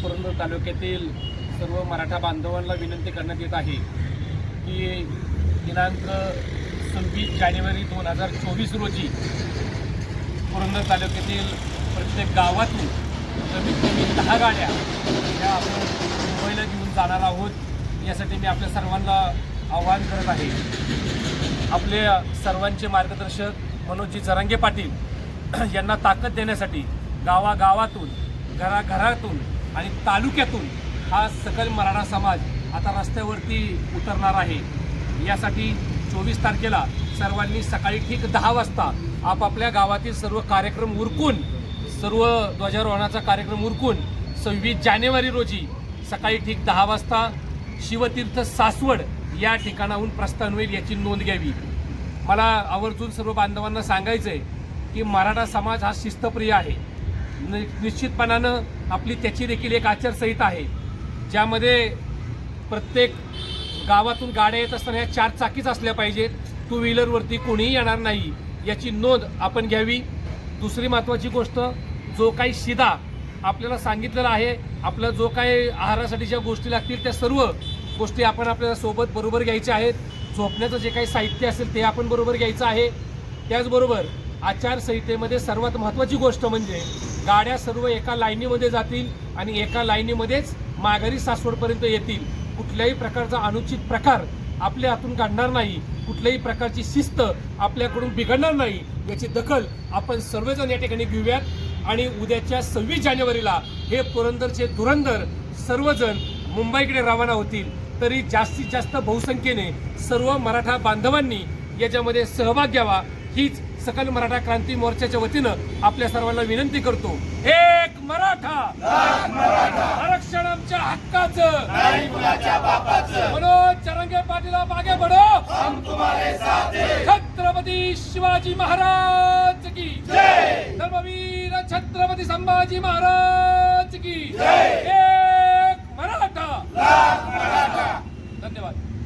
पुरंदर तालुक्यातील सर्व मराठा बांधवांना विनंती करण्यात येत आहे की दिनांक सव्वीस जानेवारी दोन हजार चोवीस रोजी पुरंदर तालुक्यातील प्रत्येक गावातून कमीत कमी दहा गाड्या ह्या आपण मुंबईला घेऊन जाणार आहोत. यासाठी मी आपल्या सर्वांना आवाहन करत आहे. आपले सर्वांचे मार्गदर्शक मनोजी जरांगे पाटील यांना ताकद देण्यासाठी गावागावातून घराघरातून आणि तालुक्यातून हा सकल मराठा समाज आता रस्त्यावरती उतरणार आहे. यासाठी चोवीस तारखेला सर्वांनी सकाळी ठीक दहा वाजता आपापल्या गावातील सर्व कार्यक्रम उरकून सर्व ध्वजारोहणाचा कार्यक्रम उरकून सव्वीस जानेवारी रोजी सकाळी ठीक दहा वाजता शिवतीर्थ सासवड या ठिकाणाहून प्रस्थान होईल याची नोंद घ्यावी. मला आवर्जून सर्व बांधवांना सांगायचं आहे की मराठा समाज हा शिस्तप्रिय आहे. नि निश्चितपणानं आपली त्याची देखील एक आचारसंहिता आहे. ज्यामध्ये प्रत्येक गावातून गाड्या येत असताना ह्या चार चाकीच असल्या पाहिजेत. टू व्हीलरवरती कोणीही येणार नाही. याची नोंद आपण घ्यावी. दुसरी महत्त्वाची गोष्ट जो काही शिदा आपल्याला सांगितलेला आहे आपला जो काही आहारासाठी ज्या गोष्टी लागतील त्या सर्व गोष्टी आपण आपल्याला सोबत बरोबर घ्यायच्या आहेत. झोपण्याचं जे काही साहित्य असेल ते आपण बरोबर घ्यायचं आहे. त्याचबरोबर आचारसंहितेमध्ये सर्वात महत्त्वाची गोष्ट म्हणजे गाड्या सर्व एका लाईनीमध्ये जातील आणि एका लाईनीमध्येच माघारी सासवडपर्यंत येतील. कुठल्याही प्रकारचा अनुचित प्रकार आपल्या हातून काढणार नाही. कुठल्याही प्रकारची शिस्त आपल्याकडून बिघडणार नाही. याची दखल आपण सर्वजण या ठिकाणी घेऊयात. आणि उद्याच्या सव्वीस जानेवारीला हे पुरंदरचे धुरंदर सर्वजण मुंबईकडे रवाना होतील. तरी जास्तीत जास्त बहुसंख्येने सर्व मराठा बांधवांनी याच्यामध्ये सहभाग घ्यावा. हीच सकल मराठा क्रांती मोर्चाच्या वतीनं आपल्या सर्वांना विनंती करतो. एक मराठा! आरक्षण आमच्या हक्काचं! मनोज चरंगे पाटील आगे बढ़ो! छत्रपती शिवाजी महाराज की! धर्मवीर छत्रपती संभाजी महाराज की!